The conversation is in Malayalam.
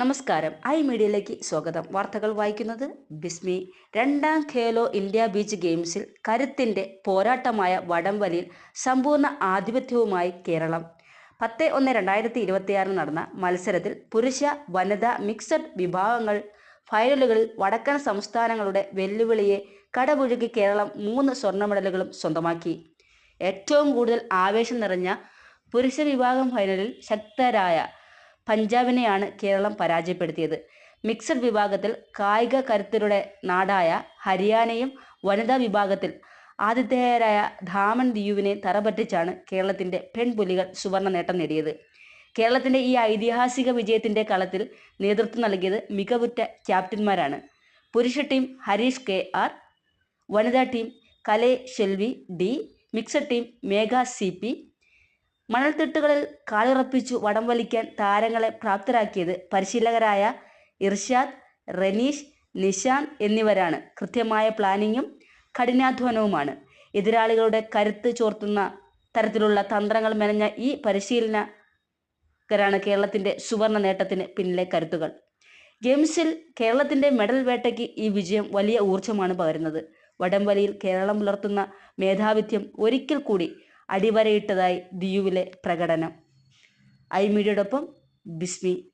നമസ്കാരം. ഐ മീഡിയയിലേക്ക് സ്വാഗതം. വാർത്തകൾ വായിക്കുന്നത് ബിസ്മി. രണ്ടാം ഖേലോ ഇന്ത്യ ബീച്ച് ഗെയിംസിൽ കരുത്തിന്റെ പോരാട്ടമായ വടംവലിയിൽ സമ്പൂർണ ആധിപത്യവുമായി കേരളം. പത്ത് ഒന്ന് രണ്ടായിരത്തി ഇരുപത്തിയാറിൽ നടന്ന മത്സരത്തിൽ പുരുഷ വനിതാ മിക്സഡ് വിഭാഗങ്ങൾ ഫൈനലുകളിൽ വടക്കൻ സംസ്ഥാനങ്ങളുടെ വെല്ലുവിളിയെ കടപുഴുകി കേരളം മൂന്ന് സ്വർണ മെഡലുകളും സ്വന്തമാക്കി. ഏറ്റവും കൂടുതൽ ആവേശം നിറഞ്ഞ പുരുഷ വിഭാഗം ഫൈനലിൽ ശക്തരായ പഞ്ചാബിനെയാണ് കേരളം പരാജയപ്പെടുത്തിയത്. മിക്സഡ് വിഭാഗത്തിൽ കായിക കരുത്തരുടെ നാടായ ഹരിയാനയും വനിതാ വിഭാഗത്തിൽ ആതിഥേയരായ ധാമൻ ദിയുവിനെ തറപറ്റിച്ചാണ് കേരളത്തിന്റെ പെൺപുലികൾ സുവർണ നേട്ടം നേടിയത്. കേരളത്തിന്റെ ഈ ഐതിഹാസിക വിജയത്തിന്റെ കളത്തിൽ നേതൃത്വം നൽകിയത് മികവുറ്റ ക്യാപ്റ്റന്മാരാണ്. പുരുഷ ടീം ഹരീഷ് കെ ആർ വനിതാ team Kale Shelvi D mixed team Megha C P മണൽത്തിട്ടുകളിൽ കാലുറപ്പിച്ചു വടം വലിക്കാൻ താരങ്ങളെ പ്രാപ്തരാക്കിയത് പരിശീലകരായ ഇർഷാദ് റനീഷ് നിഷാന്ത് എന്നിവരാണ്. കൃത്യമായ പ്ലാനിങ്ങും കഠിനാധ്വാനവുമാണ്. എതിരാളികളുടെ കരുത്ത് ചോർത്തുന്ന തരത്തിലുള്ള തന്ത്രങ്ങൾ മെനഞ്ഞ ഈ പരിശീലനകരാണ് കേരളത്തിന്റെ സുവർണ നേട്ടത്തിന് പിന്നിലെ കരുത്തുകൾ. ഗെയിംസിൽ കേരളത്തിന്റെ മെഡൽ വേട്ടയ്ക്ക് ഈ വിജയം വലിയ ഊർജമാണ് പകരുന്നത്. വടംവലിയിൽ കേരളം പുലർത്തുന്ന മേധാവിത്യം ഒരിക്കൽ കൂടി അടിവരയിട്ടതായി ദിയുവിലെ പ്രകടനം. ഐ മീഡിയയോടൊപ്പം ബിസ്മി